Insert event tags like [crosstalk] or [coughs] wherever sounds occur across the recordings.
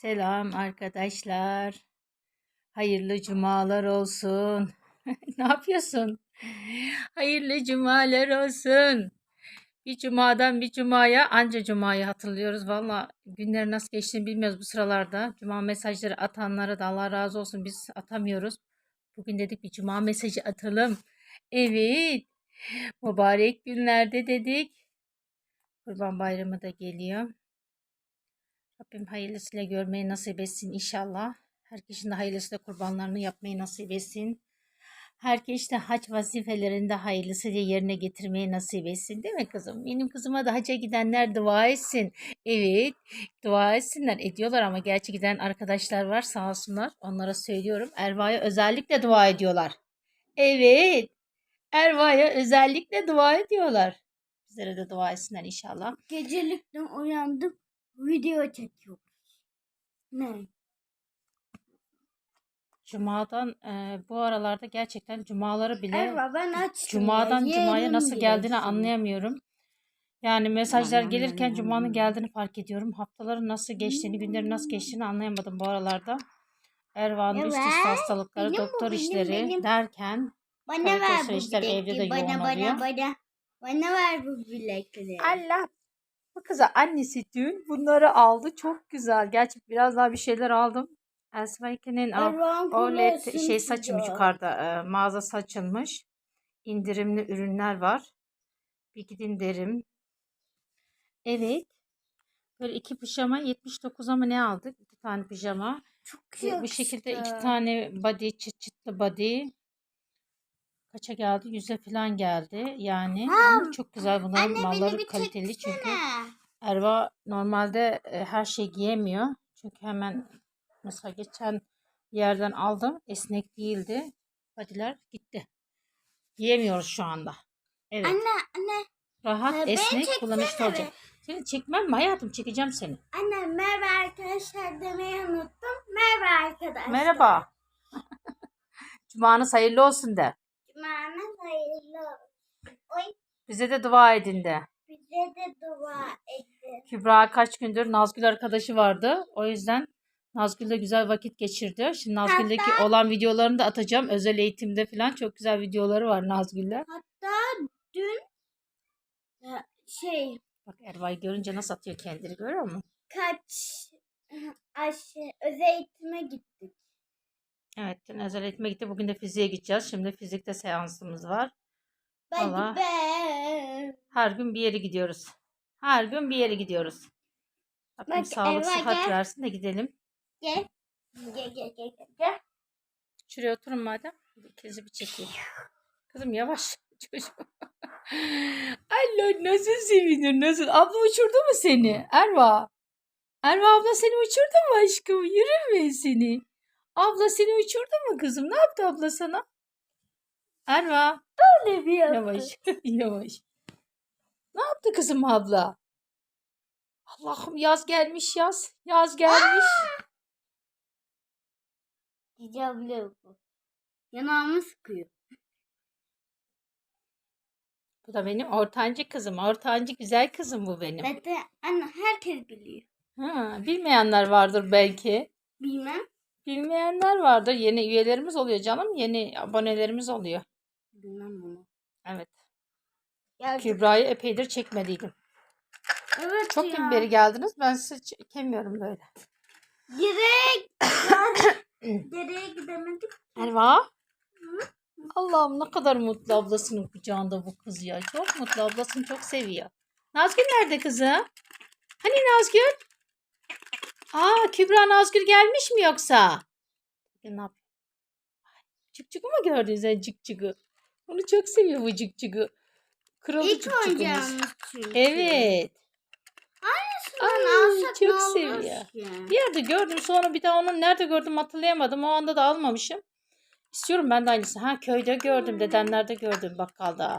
Selam arkadaşlar. Hayırlı cumalar olsun. [laughs] ne yapıyorsun? Hayırlı cumalar olsun. Bir cumadan bir cumaya anca cumayı hatırlıyoruz. Valla günler nasıl geçtiğini bilmiyoruz bu sıralarda. Cuma mesajları atanlara da Allah razı olsun biz atamıyoruz. Bugün dedik bir cuma mesajı atalım. Evet. Mübarek günlerde dedik. Kurban Bayramı da geliyor. Rabbim hayırlısıyla görmeyi nasip etsin inşallah. Herkesin de hayırlısıyla kurbanlarını yapmayı nasip etsin. Herkes de hac vazifelerinde hayırlısıyla yerine getirmeyi nasip etsin. Değil mi kızım? Benim kızıma da hacca gidenler dua etsin. Evet dua etsinler. Ediyorlar ama gerçi giden arkadaşlar var sağ olsunlar. Onlara söylüyorum. Erva'ya özellikle dua ediyorlar. Evet. Erva'ya özellikle dua ediyorlar. Bizlere de dua etsinler inşallah. Gecelikten uyandım. Video çekiyoruz. Ne? Cuma'dan e, bu aralarda gerçekten cumaları bile Erva ben açtım. Cumadan ya, Cuma'ya nasıl geldiğini diyorsun. anlayamıyorum. Yani mesajlar Aman, gelirken aman, Cuma'nın geldiğini fark ediyorum. Haftaların nasıl geçtiğini, günlerin nasıl geçtiğini anlayamadım bu aralarda. Ervan'ın üst üste Evet, hastalıkları, benim bu, doktor benim, işleri benim. derken Bana ver bu süreçler evde de bilekliği. Bana yoğun bana bana. Bana ver bu bilekliği. Allah bu kıza annesi dün bunları aldı. Çok güzel. Gerçi biraz daha bir şeyler aldım. Elsvayke'nin Ervan OLED şey saçım sıcak. yukarıda e, mağaza saçılmış. İndirimli ürünler var. Bir gidin derim. Evet. Böyle iki pijama 79 ama ne aldık? İki tane pijama. Çok Bu, bu şekilde iki tane body çıt çıtlı body. Kaça geldi? Yüze falan geldi. Yani ama çok güzel bunların Anne malları kaliteli çünkü. Erva normalde e, her şey giyemiyor. Çünkü hemen mesela geçen yerden aldım. Esnek değildi. Body'ler gitti. Giyemiyoruz şu anda. Evet. Anne anne. Rahat, Ha, beni esnek, kullanışlı olacak. Seni çekmem mi hayatım? Çekeceğim seni. Anne merhaba arkadaşlar demeyi unuttum. Merhaba arkadaşlar. Merhaba. [laughs] Cumanız hayırlı olsun de. Cumanız hayırlı olsun. Oy Bize de dua edin de. bize de dua edin. Kübra kaç gündür Nazgül arkadaşı vardı. O yüzden Nazgül'le güzel vakit geçirdi. Şimdi Nazgül'deki olan videolarını da atacağım. Özel eğitimde falan çok güzel videoları var Nazgül'le. Hatta dün e, şey Bak Erva'yı görünce nasıl atıyor kendini görüyor musun? kaç aşı özel eğitime gittik. Evet dün özel eğitime gitti. Bugün de fiziğe gideceğiz. Şimdi fizikte seansımız var. Hadi Valla. be. Her gün bir yere gidiyoruz. Her gün bir yere gidiyoruz. Rabbim Bak, sağlık Erva sıhhat gel. versin de gidelim. Gel. Gel gel gel gel. gel. Şuraya oturun madem. İkinizi bir çekeyim. Kızım yavaş. [laughs] Çocuğum. Allah nasıl sevinir nasıl. Abla uçurdu mu seni? Erva. Erva abla seni uçurdu mu aşkım? Yürü mü seni? Abla seni uçurdu mu kızım? Ne yaptı abla sana? Erva. Öyle bir yaptı. Yavaş. [laughs] Yavaş. Ne yaptı kızım abla? Allah'ım yaz gelmiş yaz. Yaz gelmiş. Diyeceğim bu. Yanağımı sıkıyor. Bu da benim ortancı kızım. Ortancı güzel kızım bu benim. Zaten anne herkes biliyor. Ha, bilmeyenler vardır belki. Bilmem. Bilmeyenler vardır. Yeni üyelerimiz oluyor canım. Yeni abonelerimiz oluyor. Bilmem bunu. Evet. Ya, Kübra'yı epeydir çekmediydim. evet Çok ya. gün beri geldiniz. Ben sizi çekemiyorum böyle. Direkt. Nereye [coughs] gidemedik? Erva. Allah'ım ne kadar mutlu ablasının kucağında bu kız ya. Çok mutlu. Ablasını çok seviyor. Nazgül nerede kızım? Hani Nazgül? Aa Kübra Nazgül gelmiş mi yoksa? Ya ne yapıyor? Ay, Cık cıkı mı gördün sen cık cıkı? Onu çok seviyor bu cık cıkı. Kralı İlk oyuncağımız çünkü. Evet. Şuradan Ay, alsak çok ne seviyor. ki? Bir yerde gördüm sonra bir daha onu nerede gördüm hatırlayamadım. O anda da almamışım. İstiyorum ben de aynısı. Ha köyde gördüm, dedenlerde gördüm bakkalda.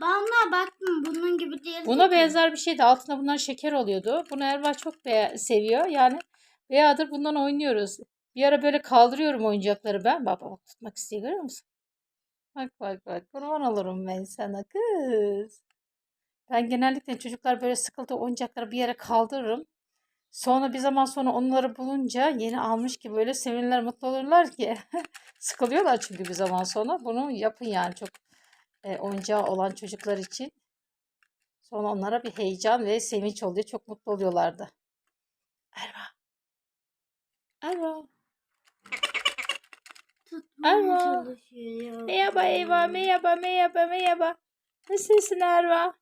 Bana baktım bunun gibi değil. Buna benzer bir şeydi. Altında bunlar şeker oluyordu. Bunu Erva çok be- seviyor. Yani bayağıdır bundan oynuyoruz. Bir ara böyle kaldırıyorum oyuncakları ben. Baba bak tutmak istiyor görüyor musun? Bak bak bak kurban olurum ben sana kız. Ben genellikle çocuklar böyle sıkıldı oyuncakları bir yere kaldırırım. Sonra bir zaman sonra onları bulunca yeni almış gibi böyle sevinirler, mutlu olurlar ki. [laughs] Sıkılıyorlar çünkü bir zaman sonra. Bunu yapın yani çok e, oyuncağı olan çocuklar için. Sonra onlara bir heyecan ve sevinç oluyor. Çok mutlu oluyorlardı. Erva. Erva. Erva. Merhaba Eva, merhaba, merhaba, merhaba. Nasılsın Erva?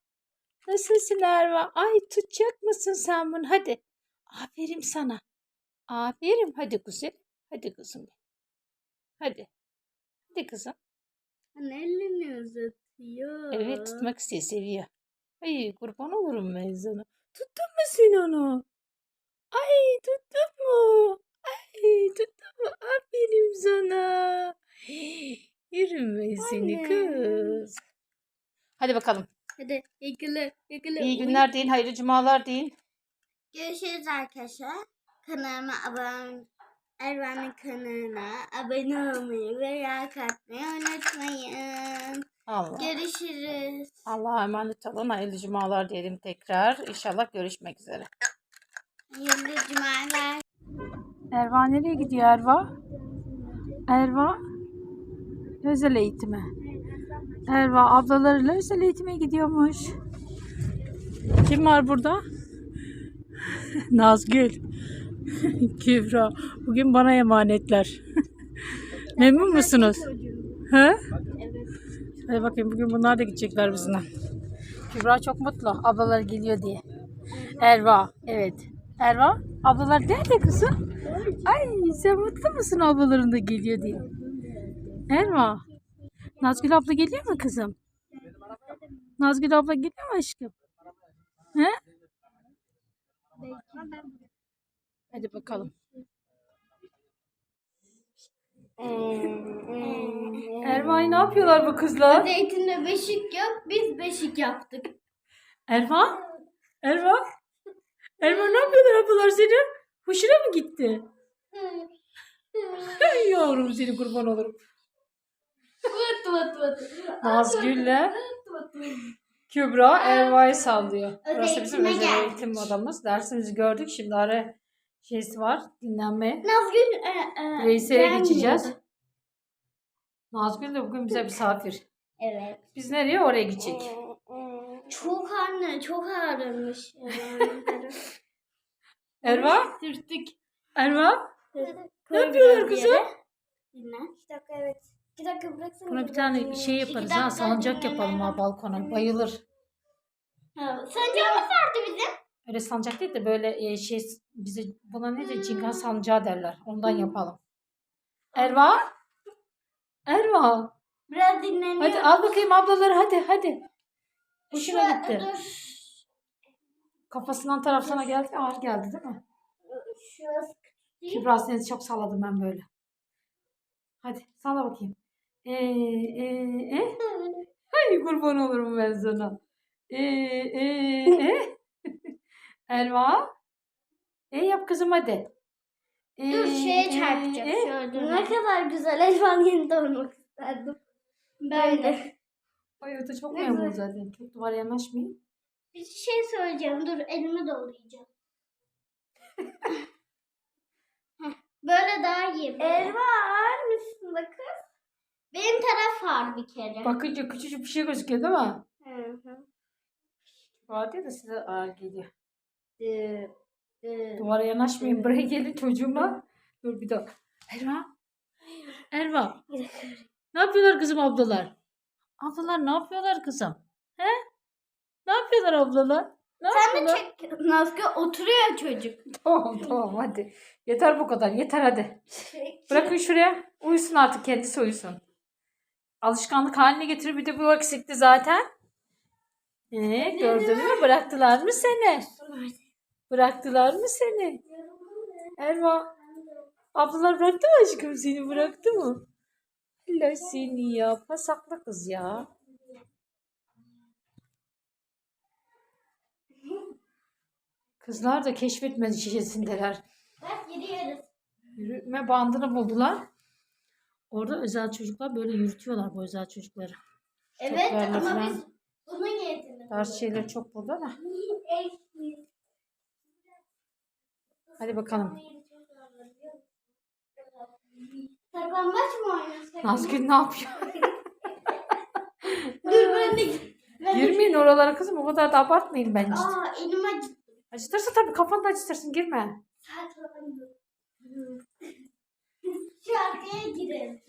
Nasılsın Erva? Ay tutacak mısın sen bunu? Hadi. Aferin sana. Aferin. Hadi kuzum. Hadi kızım. Hadi. Hadi kızım. Anne elini uzatıyor. Evet tutmak istiyor, seviyor. Ay kurban olurum ben sana. Tuttun mu sen onu? Ay tuttun mu? Ay tuttun mu? Aferin sana. Yerim ben seni kız. Hadi bakalım. Hadi yakala yakala. İyi günler deyin, hayırlı cumalar deyin. Görüşürüz arkadaşlar. Kanalıma abone Ervan'ın kanalına abone olmayı ve like atmayı unutmayın. Allah. Görüşürüz. Allah'a emanet olun. Hayırlı cumalar diyelim tekrar. İnşallah görüşmek üzere. Hayırlı cumalar. Erva nereye gidiyor Erva? Erva özel eğitime. Erva ablalarıyla özel eğitime gidiyormuş. Kim var burada? [laughs] Nazgül. [laughs] Kübra. Bugün bana emanetler. [laughs] Memnun musunuz? He? Evet. Hadi bakayım bugün bunlar da gidecekler bizimle. Kübra çok mutlu. Ablalar geliyor diye. Erva. Evet. Erva. Ablalar nerede kızım? Ay sen mutlu musun ablaların da geliyor diye. Erva. Nazgül abla geliyor mu kızım? Nazgül abla geliyor mu aşkım? He? Hadi bakalım. Erva'yı ne yapıyorlar bu kızlar? Zeytinde beşik yok. Biz beşik yaptık. Erva? Erva? Erva ne yapıyorlar ablalar seni? Hoşuna mı gitti? Yavrum seni kurban olurum. Nazgül'le Kübra Erva'yı sallıyor. Burası bizim özel geldik. eğitim odamız. Dersimizi gördük. Şimdi ara şeysi var. Dinlenme. Nazgül e, e, beğenmiyordu. geçeceğiz. Nazgül de bugün bize misafir. Evet. Biz nereye? Oraya gidecek. Çok anne çok ağrımış. [laughs] Erva? Sürttük. Erva? Ne yapıyorlar kızım? Dinle. İki dakika evet. İki dakika bıraksana. Buna bir tane şey yaparız ha. Salıncak yapalım ha balkona. Bayılır. Sancağımız vardı bizim. Öyle salıncak değil de böyle e, şey bize buna ne de cingan sancağı derler. Ondan yapalım. Erva? Erva. Biraz dinleniyor. Hadi al bakayım ablaları hadi hadi. Hoşuna Şu- gitti. Dur. Kafasından taraf sana geldi. Ağır geldi değil mi? Şurası seni çok salladım ben böyle. Hadi salla bakayım. Ee, e, e. Ay kurban olurum ben sana. Ee, e, e. [laughs] Elva. E yap kızım hadi. Ee, Dur şeye e, çarpacağım. e. Şöyle. Ne kadar güzel elvan yerinde olmak isterdim. Ben de. Ay da çok Ne memnun güzel. zaten. Çok duvara yanaşmayayım. Bir şey söyleyeceğim. Dur elimi dolayacağım. Heh, [laughs] Böyle daha iyi. Elma ağır mısın da kız? Ağır bir kere. Bakınca küçücük bir şey gözüküyor değil mi? Hı hı. Değil de size ağır geliyor. Dı, dı. Duvara yanaşmayın. Buraya gelin çocuğuma. Dur bir dakika. Erva. Erva. Ne yapıyorlar kızım ablalar? Ablalar ne yapıyorlar kızım? He? Ne yapıyorlar ablalar? Ne Sen de yapıyorlar? çek. Nazgül oturuyor çocuk. [laughs] Tamam tamam hadi. Yeter bu kadar. Yeter hadi. Bırakın şuraya. Uyusun artık kendisi uyusun. Alışkanlık haline getir. Bir de bu eksikti zaten. Ee, gördün mü? Bıraktılar mı seni? Bıraktılar mı seni? Erva. Ablalar bıraktı mı aşkım seni? Bıraktı mı? Allah seni ya. Pasaklı kız ya. Kızlar da keşfetmedi şişesindeler. Bak gidiyoruz. Yürütme bandını buldular. Orada özel çocuklar böyle yürütüyorlar bu özel çocukları. Evet Çocuklarla ama falan. biz bunun niyetini. Ders şeyleri çok burada da. Hadi bakalım. Saklambaç mı oynasak? Nazgül ne yapıyor? [laughs] Dur ben de. Ben de- Girmeyin oralara kızım. O kadar da abartmayın bence. Aa elim acıdı. Acıtırsa tabii kafanı da acıtırsın. Girme. Şu arkaya girelim.